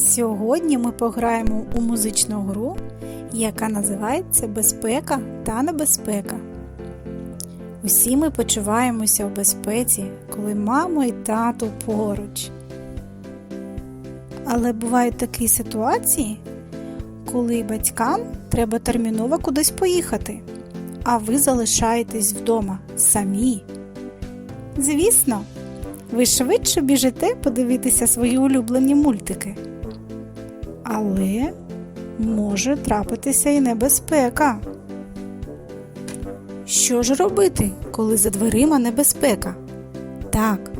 Сьогодні ми пограємо у музичну гру, яка називається Безпека та небезпека. Усі ми почуваємося у безпеці, коли мамо і тато поруч. Але бувають такі ситуації, коли батькам треба терміново кудись поїхати, а ви залишаєтесь вдома самі. Звісно, ви швидше біжите подивитися свої улюблені мультики. Але може трапитися і небезпека. Що ж робити, коли за дверима небезпека? Так,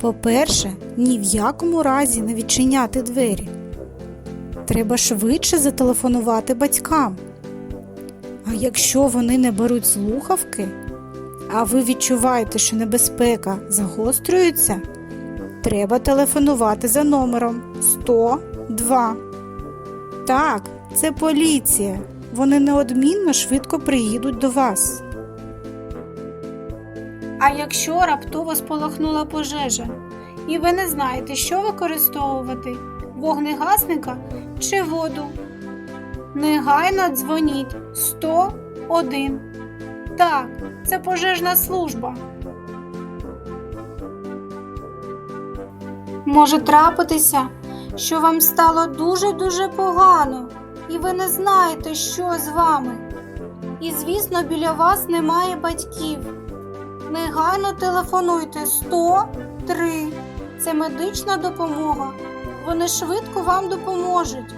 по-перше, ні в якому разі не відчиняти двері. Треба швидше зателефонувати батькам. А якщо вони не беруть слухавки, а ви відчуваєте, що небезпека загострюється, треба телефонувати за номером 102. Так, це поліція. Вони неодмінно швидко приїдуть до вас. А якщо раптово спалахнула пожежа, і ви не знаєте, що використовувати вогнегасника чи воду, негайно дзвоніть 101. Так, це пожежна служба. Може трапитися, що вам стало дуже-дуже погано, і ви не знаєте, що з вами. І, звісно, біля вас немає батьків. Негайно телефонуйте 103. Це медична допомога. Вони швидко вам допоможуть.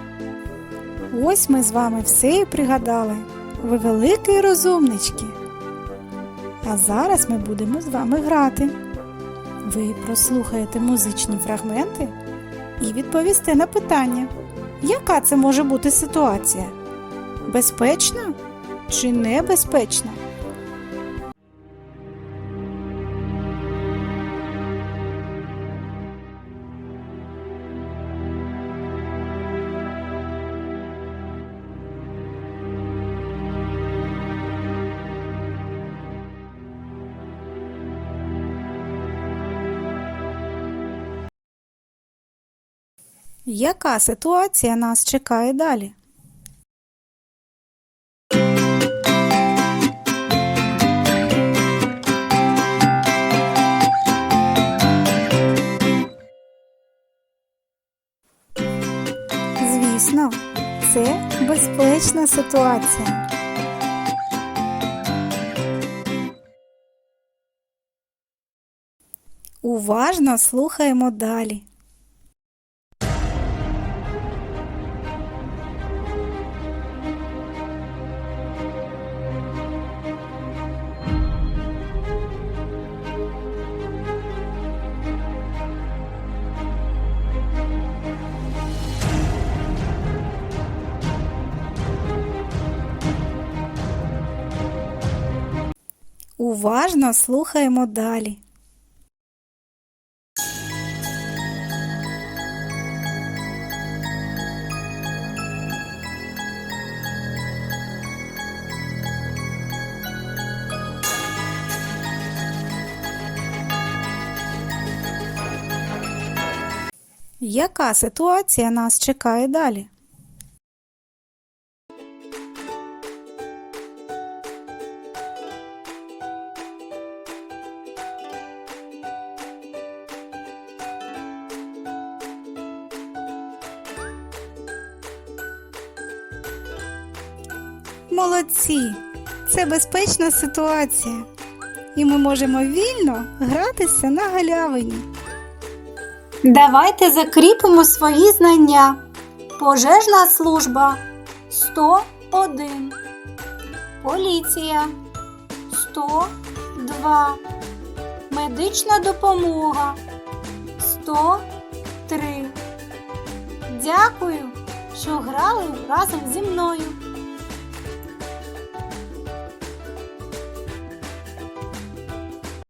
Ось ми з вами все і пригадали. Ви великі розумнички. А зараз ми будемо з вами грати. Ви прослухаєте музичні фрагменти і відповісти на питання, яка це може бути ситуація? Безпечна чи небезпечна? Яка ситуація нас чекає далі? Звісно, це безпечна ситуація. Уважно слухаємо далі. Уважно слухаємо далі. Яка ситуація нас чекає далі? Молодці! Це безпечна ситуація. І ми можемо вільно гратися на галявині. Давайте закріпимо свої знання. Пожежна служба 101. Поліція 102. Медична допомога 103. Дякую, що грали разом зі мною.